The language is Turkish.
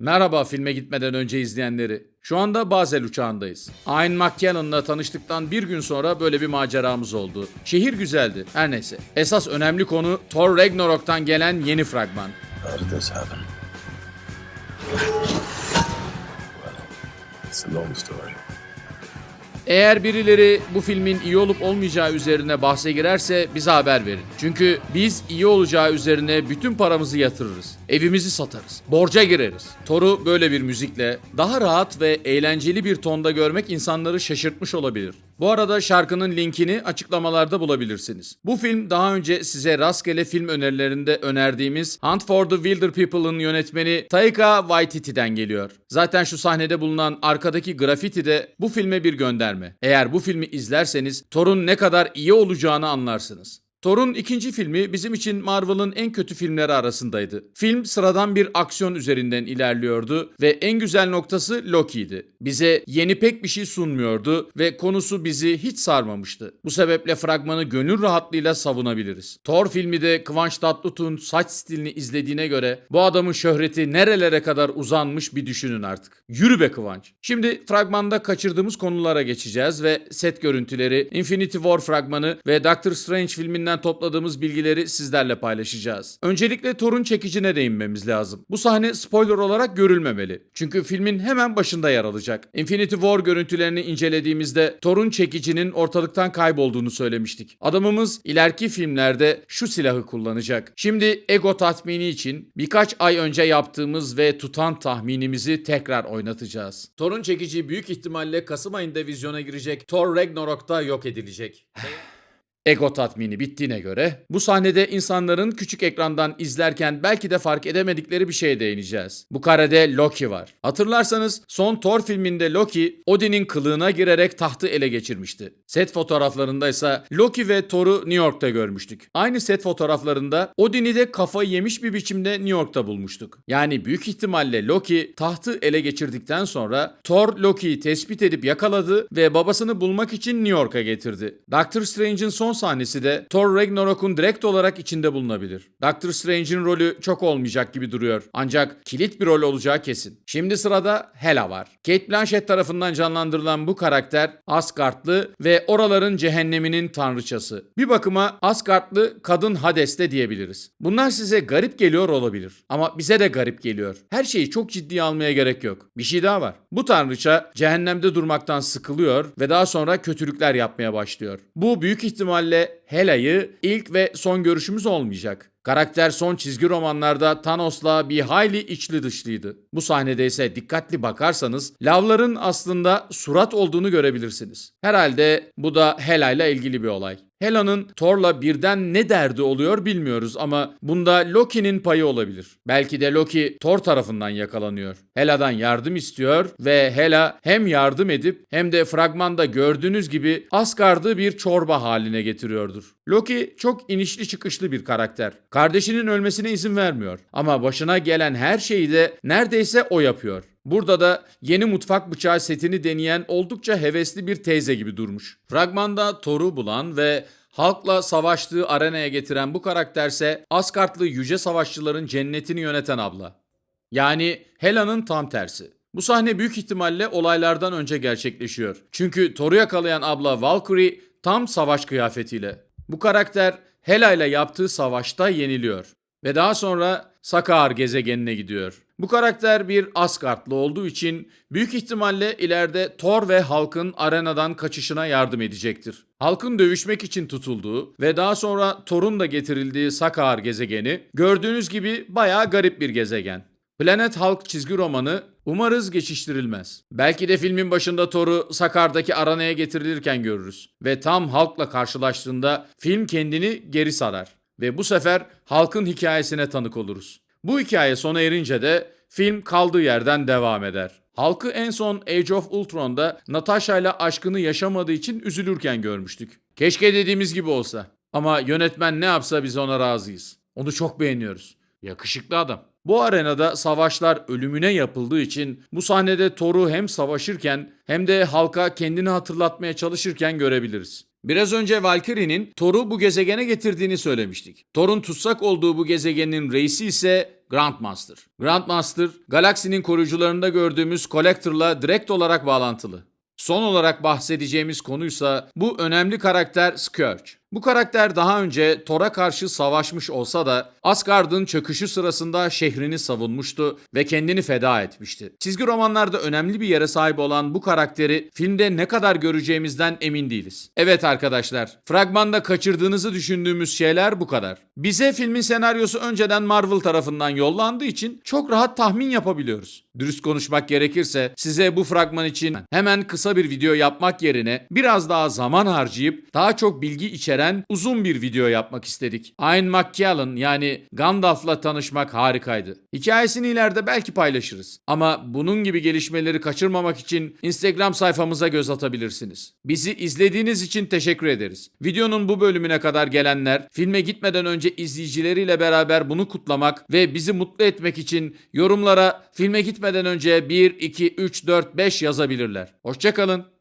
Merhaba filme gitmeden önce izleyenleri. Şu anda Basel uçağındayız. Ian McKellen'la tanıştıktan bir gün sonra böyle bir maceramız oldu. Şehir güzeldi. Her neyse. Esas önemli konu Thor Ragnarok'tan gelen yeni fragman. Well, it's a long story. Eğer birileri bu filmin iyi olup olmayacağı üzerine bahse girerse bize haber verin. Çünkü biz iyi olacağı üzerine bütün paramızı yatırırız. Evimizi satarız. Borca gireriz. Thor'u böyle bir müzikle daha rahat ve eğlenceli bir tonda görmek insanları şaşırtmış olabilir. Bu arada şarkının linkini açıklamalarda bulabilirsiniz. Bu film daha önce size rastgele film önerilerinde önerdiğimiz Hunt for the Wilder People'ın yönetmeni Taika Waititi'den geliyor. Zaten şu sahnede bulunan arkadaki grafiti de bu filme bir gönderme. Eğer bu filmi izlerseniz Thor'un ne kadar iyi olacağını anlarsınız. Thor'un ikinci filmi bizim için Marvel'ın en kötü filmleri arasındaydı. Film sıradan bir aksiyon üzerinden ilerliyordu ve en güzel noktası Loki'ydi. Bize yeni pek bir şey sunmuyordu ve konusu bizi hiç sarmamıştı. Bu sebeple fragmanı gönül rahatlığıyla savunabiliriz. Thor filmi de Kıvanç Tatlıtuğ'un saç stilini izlediğine göre bu adamın şöhreti nerelere kadar uzanmış bir düşünün artık. Yürü be Kıvanç. Şimdi fragmanda kaçırdığımız konulara geçeceğiz ve set görüntüleri, Infinity War fragmanı ve Doctor Strange filminden topladığımız bilgileri sizlerle paylaşacağız. Öncelikle Thor'un çekicine değinmemiz lazım. Bu sahne spoiler olarak görülmemeli. Çünkü filmin hemen başında yer alacak. Infinity War görüntülerini incelediğimizde Thor'un çekicinin ortalıktan kaybolduğunu söylemiştik. Adamımız ileriki filmlerde şu silahı kullanacak. Şimdi ego tatmini için birkaç ay önce yaptığımız ve tutan tahminimizi tekrar oynatacağız. Thor'un çekici büyük ihtimalle Kasım ayında vizyona girecek Thor Ragnarok'ta yok edilecek. Ego tatmini bittiğine göre bu sahnede insanların küçük ekrandan izlerken belki de fark edemedikleri bir şeye değineceğiz. Bu karede Loki var. Hatırlarsanız son Thor filminde Loki Odin'in kılığına girerek tahtı ele geçirmişti. Set fotoğraflarında ise Loki ve Thor'u New York'ta görmüştük. Aynı set fotoğraflarında Odin'i de kafayı yemiş bir biçimde New York'ta bulmuştuk. Yani büyük ihtimalle Loki tahtı ele geçirdikten sonra Thor Loki'yi tespit edip yakaladı ve babasını bulmak için New York'a getirdi. Doctor Strange'in son sahnesi de Thor Ragnarok'un direkt olarak içinde bulunabilir. Doctor Strange'in rolü çok olmayacak gibi duruyor. Ancak kilit bir rol olacağı kesin. Şimdi sırada Hela var. Kate Blanchett tarafından canlandırılan bu karakter Asgardlı ve oraların cehenneminin tanrıçası. Bir bakıma Asgardlı kadın Hades de diyebiliriz. Bunlar size garip geliyor olabilir. Ama bize de garip geliyor. Her şeyi çok ciddiye almaya gerek yok. Bir şey daha var. Bu tanrıça cehennemde durmaktan sıkılıyor ve daha sonra kötülükler yapmaya başlıyor. Bu büyük ihtimalle Hela'yı ilk ve son görüşümüz olmayacak. Karakter son çizgi romanlarda Thanos'la bir hayli içli dışlıydı. Bu sahnede ise dikkatli bakarsanız lavların aslında surat olduğunu görebilirsiniz. Herhalde bu da Hela ile ilgili bir olay. Hela'nın Thor'la birden ne derdi oluyor bilmiyoruz ama bunda Loki'nin payı olabilir. Belki de Loki Thor tarafından yakalanıyor. Hela'dan yardım istiyor ve Hela hem yardım edip hem de fragmanda gördüğünüz gibi Asgard'ı bir çorba haline getiriyordur. Loki çok inişli çıkışlı bir karakter. Kardeşinin ölmesine izin vermiyor ama başına gelen her şeyi de neredeyse o yapıyor. Burada da yeni mutfak bıçağı setini deneyen oldukça hevesli bir teyze gibi durmuş. Fragmanda Thor'u bulan ve halkla savaştığı arenaya getiren bu karakterse Asgardlı yüce savaşçıların cennetini yöneten abla. Yani Hela'nın tam tersi. Bu sahne büyük ihtimalle olaylardan önce gerçekleşiyor. Çünkü Thor'u yakalayan abla Valkyrie tam savaş kıyafetiyle. Bu karakter Hela ile yaptığı savaşta yeniliyor ve daha sonra Sakar gezegenine gidiyor. Bu karakter bir Asgardlı olduğu için büyük ihtimalle ileride Thor ve halkın arenadan kaçışına yardım edecektir. Halkın dövüşmek için tutulduğu ve daha sonra Thor'un da getirildiği Sakar gezegeni gördüğünüz gibi bayağı garip bir gezegen. Planet Hulk çizgi romanı umarız geçiştirilmez. Belki de filmin başında Thor'u Sakar'daki aranaya getirilirken görürüz. Ve tam Hulk'la karşılaştığında film kendini geri sarar. Ve bu sefer halkın hikayesine tanık oluruz. Bu hikaye sona erince de film kaldığı yerden devam eder. Halkı en son Age of Ultron'da Natasha ile aşkını yaşamadığı için üzülürken görmüştük. Keşke dediğimiz gibi olsa. Ama yönetmen ne yapsa biz ona razıyız. Onu çok beğeniyoruz. Yakışıklı adam. Bu arenada savaşlar ölümüne yapıldığı için bu sahnede Thor'u hem savaşırken hem de halka kendini hatırlatmaya çalışırken görebiliriz. Biraz önce Valkyrie'nin Thor'u bu gezegene getirdiğini söylemiştik. Thor'un tutsak olduğu bu gezegenin reisi ise Grandmaster. Grandmaster, galaksinin koruyucularında gördüğümüz Collector'la direkt olarak bağlantılı. Son olarak bahsedeceğimiz konuysa bu önemli karakter Scourge. Bu karakter daha önce Thor'a karşı savaşmış olsa da Asgard'ın çöküşü sırasında şehrini savunmuştu ve kendini feda etmişti. Çizgi romanlarda önemli bir yere sahip olan bu karakteri filmde ne kadar göreceğimizden emin değiliz. Evet arkadaşlar, fragmanda kaçırdığınızı düşündüğümüz şeyler bu kadar. Bize filmin senaryosu önceden Marvel tarafından yollandığı için çok rahat tahmin yapabiliyoruz. Dürüst konuşmak gerekirse size bu fragman için hemen kısa bir video yapmak yerine biraz daha zaman harcayıp daha çok bilgi içeren uzun bir video yapmak istedik. Ian McKellen yani Gandalf'la tanışmak harikaydı. Hikayesini ileride belki paylaşırız. Ama bunun gibi gelişmeleri kaçırmamak için Instagram sayfamıza göz atabilirsiniz. Bizi izlediğiniz için teşekkür ederiz. Videonun bu bölümüne kadar gelenler filme gitmeden önce izleyicileriyle beraber bunu kutlamak ve bizi mutlu etmek için yorumlara filme gitmeden önce 1, 2, 3, 4, 5 yazabilirler. Hoşçakalın.